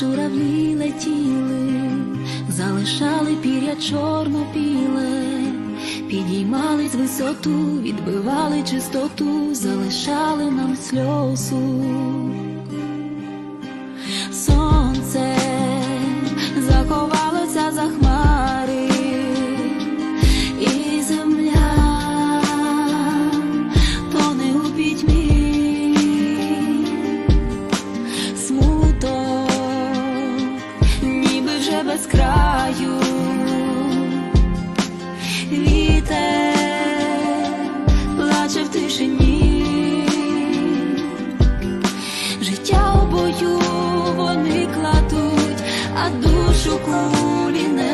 журавлі летіли, залишали пір'я чорно-біле, підіймались висоту, відбивали чистоту, залишали нам сльозу. нашу кулінарію.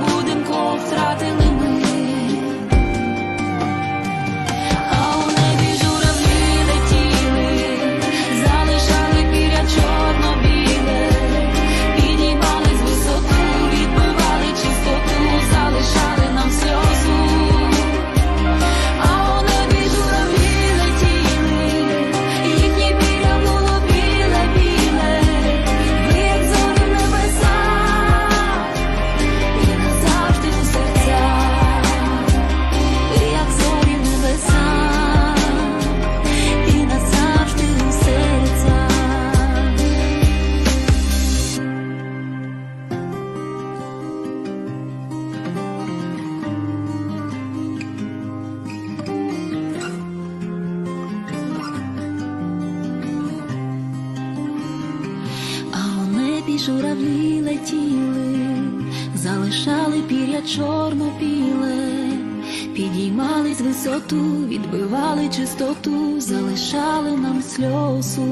будинку втратили. журавлі летіли, залишали пір'я чорно-біле, підіймались висоту, відбивали чистоту, залишали нам сльозу.